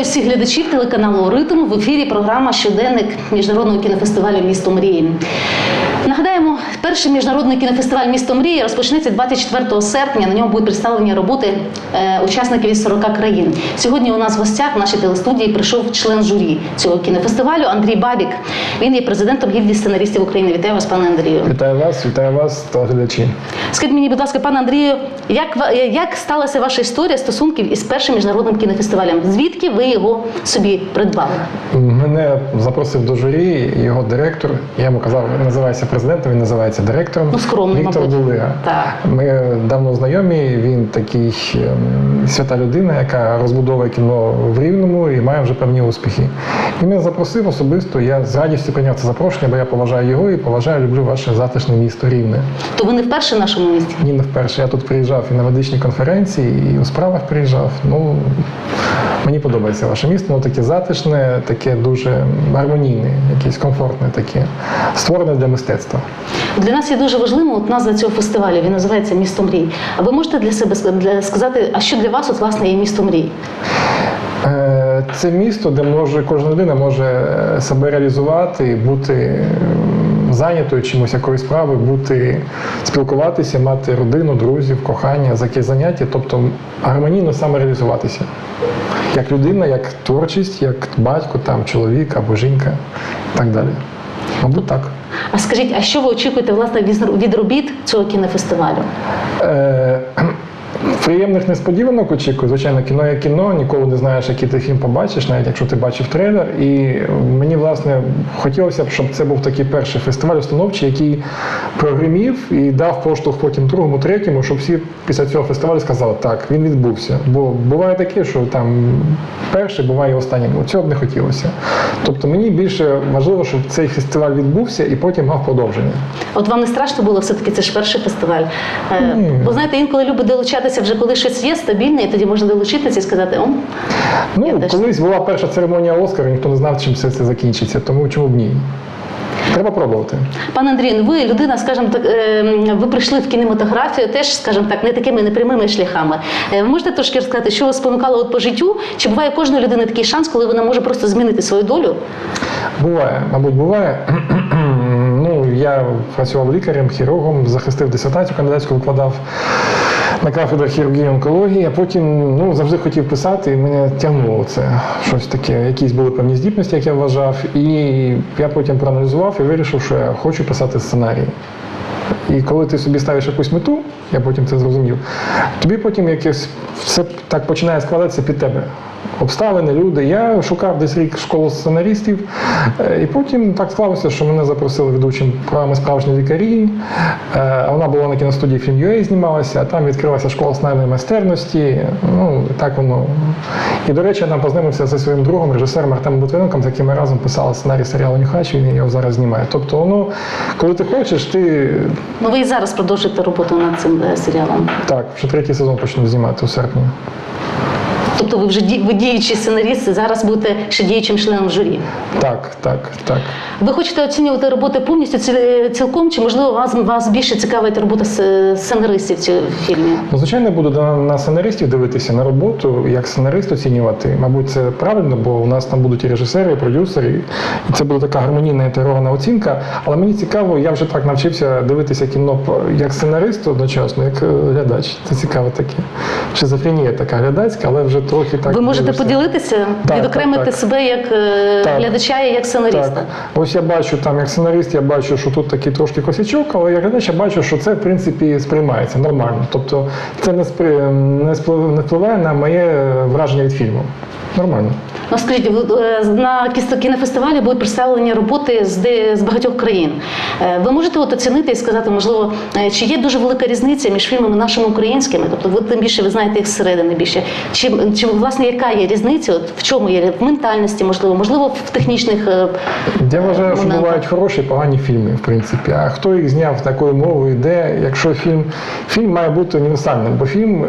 Вітаю всіх глядачів телеканалу Ритм в ефірі. Програма Щоденник міжнародного кінофестивалю Місто мрії. Нагадаємо, перший міжнародний кінофестиваль Місто мрії розпочнеться 24 серпня. На ньому будуть представлені роботи е, учасників із 40 країн. Сьогодні у нас в гостях в нашій телестудії прийшов член журі цього кінофестивалю Андрій Бабік. Він є президентом гільдії сценаристів України. Вітаю вас, пане Андрію. Вітаю вас, вітаю вас, телеглядачі. Скажіть мені, будь ласка, пане Андрію, як, як сталася ваша історія стосунків із першим міжнародним кінофестивалем? Звідки ви його собі придбали? Мене запросив до журі його директор. Я йому казав, він називається президентом, він називається директором. Ну, скромно, Віктор. Булига. Ми давно знайомі. Він такий ем, свята людина, яка розбудовує кіно в рівному і має вже певні успіхи. І мене запросив особисто. Я з радістю прийняв це запрошення, бо я поважаю його і поважаю, люблю ваше затишне місто рівне. То ви не вперше в нашому місті? Ні, не вперше. Я тут приїжджав і на медичній конференції, і у справах приїжджав. Ну мені подобається ваше місто, воно таке затишне, таке дуже гармонійне, якесь комфортне, таке створене для мистецтва. Для нас є дуже важливо от назва цього фестивалю. Він називається Місто мрій. А ви можете для себе сказати, а що для вас от власне є місто мрій? Е, Це місто, де може кожна людина може е, себе реалізувати, бути зайнятою чимось якоюсь справою, бути спілкуватися, мати родину, друзів, кохання, за якесь заняття, тобто гармонійно самореалізуватися. Як людина, як творчість, як батько, там, чоловік або жінка і так далі. Мабуть, так. А скажіть, а що ви очікуєте власне від- робіт цього кінофестивалю? Е, Приємних несподіванок очікую. Звичайно, кіно є кіно, ніколи не знаєш, який ти фільм побачиш, навіть якщо ти бачив трейлер. І мені, власне, хотілося б, щоб це був такий перший фестиваль установчий, який прогримів і дав поштовх потім другому, третьому, щоб всі після цього фестивалю сказали, так, він відбувся. Бо буває таке, що там перший буває і останній. Цього б не хотілося. Тобто мені більше важливо, щоб цей фестиваль відбувся і потім мав продовження. От вам не страшно було все-таки це ж перший фестиваль? Е, Ні. Бо знаєте, інколи любить долучатися вже коли щось є стабільне, і тоді можна долучитися і сказати, о, Я Ну, теж. колись була перша церемонія Оскару, ніхто не знав, чим все це закінчиться, тому чому б ні? Треба пробувати. Пане Андрію, ну, ви людина, скажімо так, е, ви прийшли в кінематографію теж, скажімо так, не такими непрямими шляхами. Е, Ви можете трошки розказати, що вас спонукало от по життю? Чи буває кожної людини такий шанс, коли вона може просто змінити свою долю? Буває, мабуть, буває. ну, я працював лікарем, хірургом, захистив дисертацію, кандидатську викладав на кафедру хірургії онкології, а потім ну, завжди хотів писати, і мене тягнуло це. Щось таке, якісь були певні здібності, як я вважав. І я потім проаналізував і вирішив, що я хочу писати сценарій. І коли ти собі ставиш якусь мету, я потім це зрозумів, тобі потім якесь все так починає складатися під тебе. Обставини, люди. Я шукав десь рік школу сценаристів, е, і потім так склалося, що мене запросили ведучим програми справжні лікарі. Е, Вона була на кіностудії фільм UA знімалася, а там відкрилася школа сценарної майстерності. Ну, так воно. І, до речі, я там познайомився зі своїм другом, режисером Артемом Бутвиненком, з яким ми разом писали сценарій серіалу Нюхач, він його зараз знімає. Тобто, воно, коли ти хочеш, ти Ну ви і зараз продовжуєте роботу над цим е, серіалом. так, вже третій сезон почну знімати у серпні. Тобто ви вже ви діючий сценарист, зараз будете ще діючим членом журі. Так, так, так. Ви хочете оцінювати роботи повністю цілком, чи можливо вас, вас більше цікавить робота сценаристів в фільмі? Ну, звичайно, буду на, на сценаристів дивитися на роботу, як сценарист оцінювати. Мабуть, це правильно, бо у нас там будуть і режисери, і продюсери, і це буде така гармонійна інтегрована оцінка. Але мені цікаво, я вже так навчився дивитися кіно як сценарист одночасно, як е, глядач. Це цікаво таке. Шизофренія така глядацька, але вже трохи так. Ви можете дивився. поділитися, Так, відокремити так, так. себе як е, Так. глядача і як сценариста. Так, ось я бачу там, як сценарист, я бачу, що тут такий трошки косячок, але як глядач я бачу, що це в принципі сприймається нормально. Тобто це не спри... не впливає на моє враження від фільму. Нормально. Ну скажіть, е, на кінофестивалі будуть представлені роботи з, де, з багатьох країн. Е, Ви можете от оцінити і сказати, можливо, е, чи є дуже велика різниця між фільмами нашими українськими? Тобто ви тим більше ви знаєте їх зсередини більше. Чи, чи власне яка є різниця? От в чому є в ментальності, можливо, можливо, в технічних Я вважаю, що бувають хороші і погані фільми, в принципі. А хто їх зняв такою мовою, де, якщо фільм, фільм має бути універсальним, бо фільм,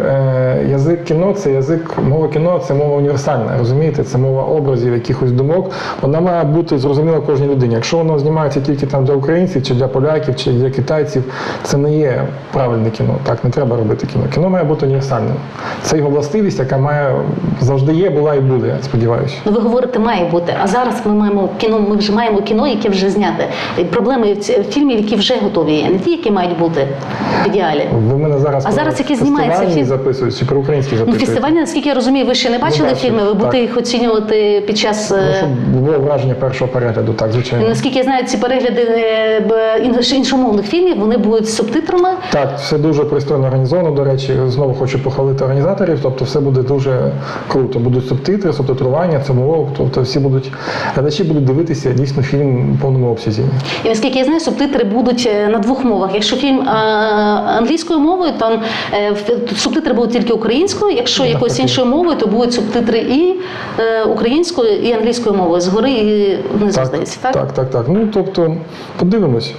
язик кіно це язик, мова кіно це мова універсальна. Розумієте, це мова образів, якихось думок. Вона має бути зрозуміла кожній людині. Якщо воно знімається тільки там для українців, чи для поляків, чи для китайців, це не є правильне кіно. Так не треба робити кіно. Кіно має бути універсальним. Це його властивість, яка має завжди є, була і буде. я Сподіваюся. Ну, ви говорите, має бути. А зараз ми маємо кіно. Ми вже маємо кіно, яке вже зняте. Проблеми в фільмів, які вже готові є, не ті, які мають бути в ідеалі. Ви мене зараз А зараз які знімаються фільм? записують чи про українські Ну, записують? фестивальні, наскільки я розумію, ви ще не бачили бачив, фільми, ви так. їх оцінювати під час. Ну, е, щоб було враження першого перегляду, так, звичайно. Наскільки я знаю, ці перегляди е, іншомовних фільмів вони будуть з субтитрами. Так, все дуже пристойно організовано. До речі, знову хочу похвалити організаторів. Тобто, все буде дуже круто. Будуть субтитри, субтитрування, це мова. Тобто, всі будуть глядачі будуть дивитися дійсно фільм в повному обсязі. І наскільки я знаю, субтитри будуть е, на двох мовах. Якщо фільм англійською мовою, то субтитри будуть тільки українською. Якщо якоюсь іншою мовою, то будуть субтитри і е, українською, і англійською мовою згори і внизу здається. Так? так, так, так. Ну тобто, подивимось.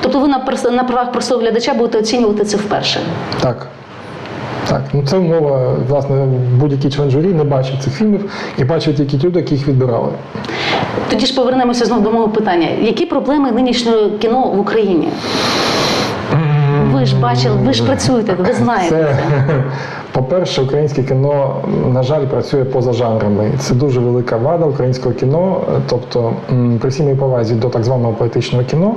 Тобто ви на на правах простого глядача будете оцінювати це вперше. Так. Так, ну це мова, власне, будь-який член журі не бачив цих фільмів і бачив тільки ті, які їх відбирали. Тоді ж повернемося знову до мого питання. Які проблеми нинішнього кіно в Україні? Ви ж бачили, ви ж працюєте, ви знаєте. Це, по-перше, українське кіно, на жаль, працює поза жанрами. Це дуже велика вада українського кіно. Тобто, при всій моїй повазі до так званого поетичного кіно,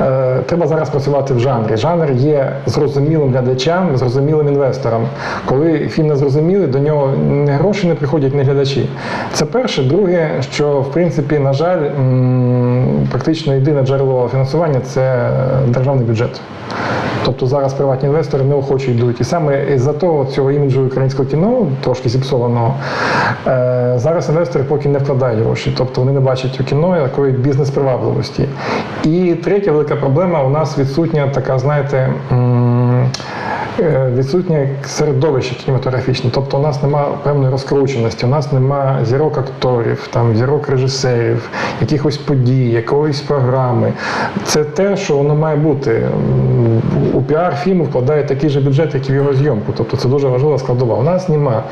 е, треба зараз працювати в жанрі. Жанр є зрозумілим глядачам, зрозумілим інвесторам. Коли фільм не зрозумілий, до нього не гроші не приходять, не глядачі. Це перше. Друге, що в принципі, на жаль, практично єдине джерело фінансування це державний бюджет. Тобто зараз приватні інвестори неохоче йдуть. І саме із-за того цього іміджу українського кіно, трошки зіпсованого, е, зараз інвестори поки не вкладають гроші. Тобто вони не бачать у кіно якої бізнес-привабливості. І третя велика проблема у нас відсутня така, знаєте. Е, Відсутнє середовище кінематографічне, тобто у нас немає певної розкрученості, у нас немає зірок акторів, там зірок режисерів, якихось подій, якоїсь програми. Це те, що воно має бути. У піар фільму вкладає такий же бюджет, як і в його зйомку. Тобто це дуже важлива складова. У нас нема.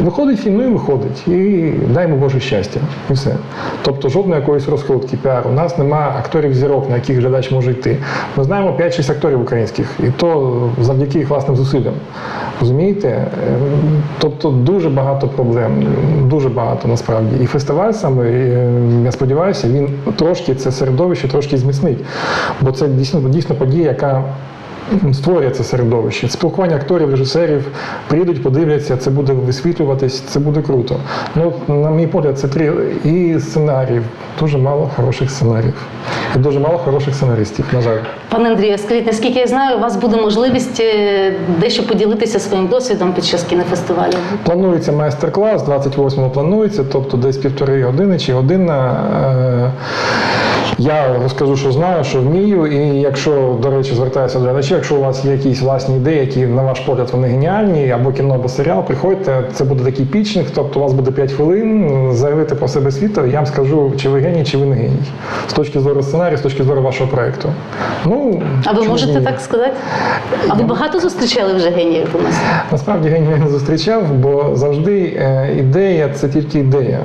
Виходить фільм, ну і виходить. І дай йому Боже щастя. І все. Тобто жодної якоїсь розкрутки піару. У нас немає акторів зірок, на яких глядач може йти. Ми знаємо 5-6 акторів українських, і то завдяки їх власним зусиллям. Розумієте? Е, Тобто дуже багато проблем, дуже багато насправді. І фестиваль саме, е, я сподіваюся, він трошки це середовище трошки зміцнить. Бо це дійсно, дійсно подія, яка створює це середовище. Спілкування акторів, режисерів приїдуть, подивляться, це буде висвітлюватись, це буде круто. Ну, на мій погляд, це три і сценаріїв. Дуже мало хороших сценаріїв. І дуже мало хороших сценаристів, на жаль. Пане Андрію, скажіть, наскільки я знаю, у вас буде можливість е, дещо поділитися своїм досвідом під час кінофестивалю. Планується майстер-клас, 28-го планується, тобто десь півтори години чи година. Е, Я розкажу, що знаю, що вмію, і якщо, до речі, звертаюся до глядачів, якщо у вас є якісь власні ідеї, які на ваш погляд вони геніальні, або кіно, або серіал, приходьте, це буде такий пічник, тобто у вас буде 5 хвилин, заявити про себе світу, я вам скажу, чи ви геній, чи ви не геній. З точки зору сценарію, з точки зору вашого проєкту. Ну, А ви можете ні? так сказати? А ви багато зустрічали вже геніїв у нас? Насправді генія не зустрічав, бо завжди е, ідея це тільки ідея.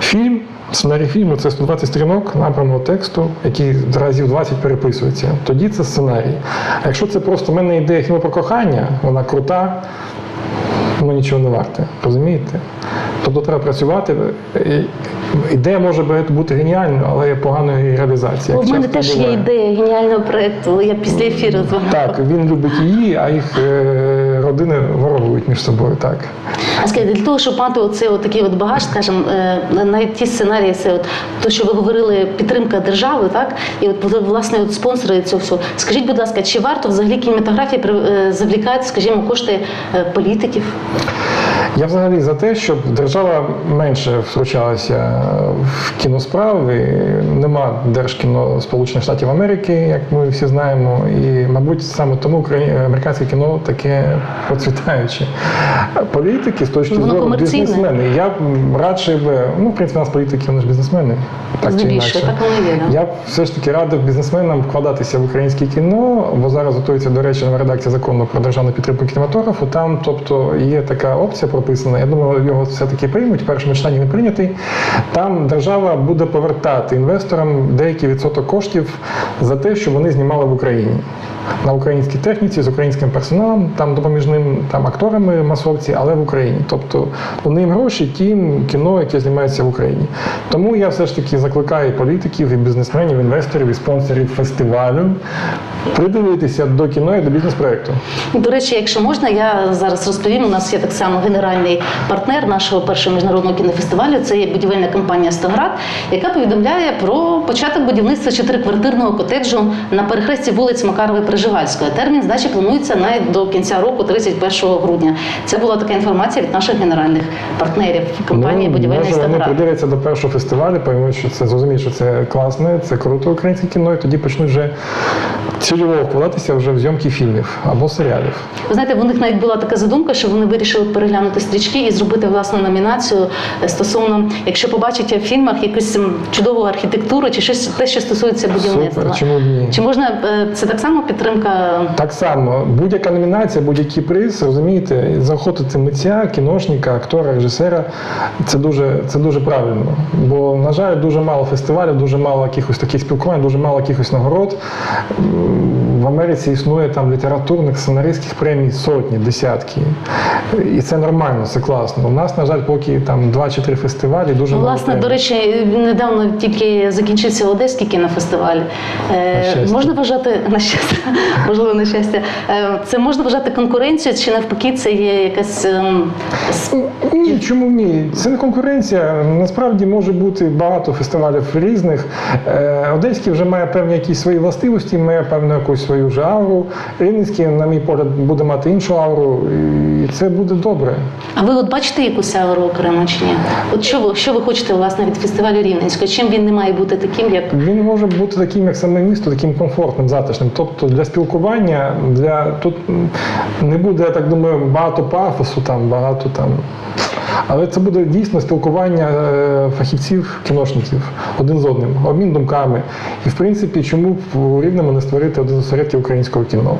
Фільм, сценарій фільму це 120 сторінок набраного тексту, який разів 20 переписується. Тоді це сценарій. А якщо це просто в мене ідея фільму про кохання, вона крута, воно нічого не варте. Розумієте? Тобто треба працювати. Ідея може бути геніальною, але є поганою реалізації. У мене теж є ідея геніального проєкту. Я після ефіру з вами. Так, він любить її, а їх е, родини ворогують між собою. Так. А скажіть, для того, щоб мати оцей от такий от багаж, скажімо, е, навіть ті сценарії, це от то, що ви говорили, підтримка держави, так і от власне от спонсори цього всього. Скажіть, будь ласка, чи варто взагалі кінематографії е, завлікати, скажімо, кошти е, політиків? Я взагалі за те, щоб держава менше втручалася в кіносправи. Нема держкіно Сполучених Штатів Америки, як ми всі знаємо. І, мабуть, саме тому американське кіно таке процвітаюче. Політики з точки зору бізнесмени. Я б радше би, ну, в принципі, у нас політики, вони ж бізнесмени. Так чи інакше. так воно є. Я б все ж таки радив бізнесменам вкладатися в українське кіно, бо зараз готується, до речі, нова редакція закону про державну підтримку кінематографу. Там, тобто, є така опція прописана. Я думаю, його все-таки приймуть. В першому читанні він прийнятий. Там держава буде повертати інвесторам деякий відсоток коштів за те, що вони знімали в Україні. На українській техніці з українським персоналом, там допоміжним там акторами масовці, але в Україні. Тобто вони гроші тим кіно, яке знімається в Україні. Тому я все ж таки закликаю політиків, і бізнесменів, інвесторів, і спонсорів фестивалю придивитися до кіно і до бізнес-проекту. До речі, якщо можна, я зараз розповім. У нас є так само генеральний партнер нашого першого міжнародного кінофестивалю. Це є будівельна компанія Стоград, яка повідомляє про початок будівництва чотириквартирного котеджу на перехресті вулиць Макарової Приживальської. Термін здачі планується навіть до кінця року, 31 грудня. Це була така інформація від наших генеральних партнерів компанії Ну, може, вони придивляться до першого фестивалю, поймуть, що це зрозуміють, що це класне, це круто українське кіно, і тоді почнуть вже цільово вкладатися вже в зйомки фільмів або серіалів. Ви знаєте, в них навіть була така задумка, що вони вирішили переглянути стрічки і зробити власну номінацію стосовно, якщо побачите в фільмах якусь чудову архітектуру чи щось те, що стосується будівництва. Супер, чому ні? Чи можна е, це так само підтримка? Так само, будь-яка номінація, будь-який приз, розумієте, заохотити митця, кіношника, актора, режисера це дуже, це дуже правильно. Бо, на жаль, дуже мало фестивалів, дуже мало якихось таких спілкувань, дуже мало якихось нагород. В Америці існує там літературних сценаристських премій сотні, десятки. І це нормально, це класно. У нас, на жаль, поки там два чи три фестивалі, дуже Ну, власне, до речі, недавно тільки закінчився Одеський кінофестиваль. Е, На можна вважати на щастя, можливо, на щастя. Е, це можна вважати конкуренцією, чи навпаки, це є якась с- Ні, чому ні? Це не конкуренція. Насправді може бути багато фестивалів різних. Е, Одеський вже має певні якісь свої властивості, має певну якусь свою вже ауру. Рівненський, на мій погляд, буде мати іншу ауру, і це буде добре. А ви от бачите якусь ауру окремо чи ні? От що ви що ви хочете власне від фестивалю Рівненського? Чим він не має бути таким, як Він може бути таким, як саме місто, таким комфортним, затишним. Тобто для спілкування, для тут не буде, я так думаю, багато пафосу, там багато там. Але це буде дійсно спілкування е, фахівців, кіношників один з одним, обмін думками. І в принципі, чому у Рівному не створити один з осередків українського кіно?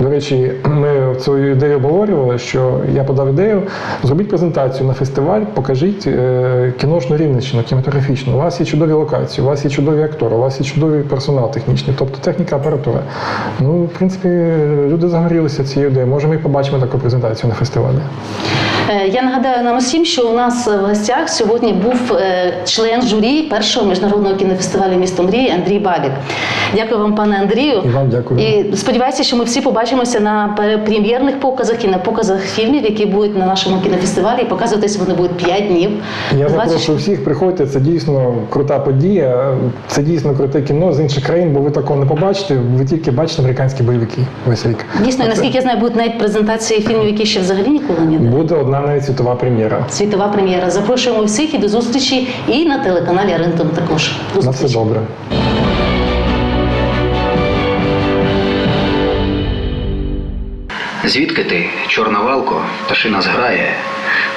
До речі, ми цю ідею обговорювали, що я подав ідею, зробіть презентацію на фестиваль, покажіть е, кіношну рівненщину, кінематографічну. У вас є чудові локації, у вас є чудові актори, у вас є чудовий персонал технічний, тобто техніка, апаратура. Ну, в принципі, люди загорілися цією ідеєю. Може, ми побачимо таку презентацію на фестивалі. Е, Я нагадаю нам усім, що у нас в гостях сьогодні був е, член журі першого міжнародного кінофестивалю місто мрії Андрій Бабік. Дякую вам, пане Андрію. І вам дякую. І сподіваюся, що ми всі побачимося на прем'єрних показах і на показах фільмів, які будуть на нашому кінофестивалі. І показуватись вони будуть 5 днів. Я 20 запрошую всіх, приходьте, це дійсно крута подія, це дійсно круте кіно з інших країн, бо ви такого не побачите, ви тільки бачите американські бойовики весь рік. Дійсно, і наскільки я знаю, будуть навіть презентації фільмів, які ще взагалі ніколи не. Буде одна навіть світова прем'єра. Світова прем'єра. Запрошуємо всіх і до зустрічі і на телеканалі Рентон також. До На все добре. Звідки ти, чорна валко, пташина зграє?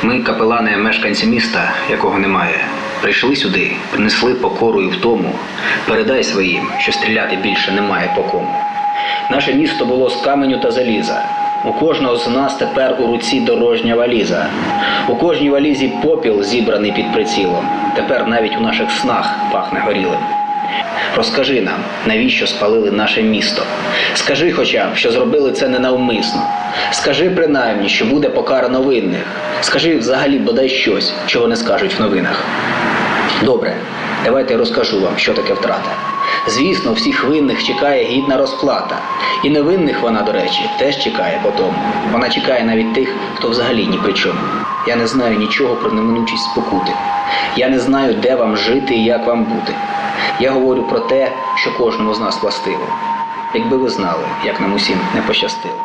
Ми, капелани, мешканці міста, якого немає, прийшли сюди, принесли покору і втому. Передай своїм, що стріляти більше немає по кому. Наше місто було з каменю та заліза. У кожного з нас тепер у руці дорожня валіза. У кожній валізі попіл зібраний під прицілом. Тепер навіть у наших снах пахне горілим. Розкажи нам, навіщо спалили наше місто? Скажи хоча б, що зробили це ненавмисно. Скажи принаймні, що буде покарано винних. Скажи взагалі бодай щось, чого не скажуть в новинах. Добре, давайте розкажу вам, що таке втрата. Звісно, всіх винних чекає гідна розплата. І невинних вона, до речі, теж чекає по тому. Вона чекає навіть тих, хто взагалі ні при чому. Я не знаю нічого про неминучість спокути. Я не знаю, де вам жити і як вам бути. Я говорю про те, що кожному з нас властиво. Якби ви знали, як нам усім не пощастило.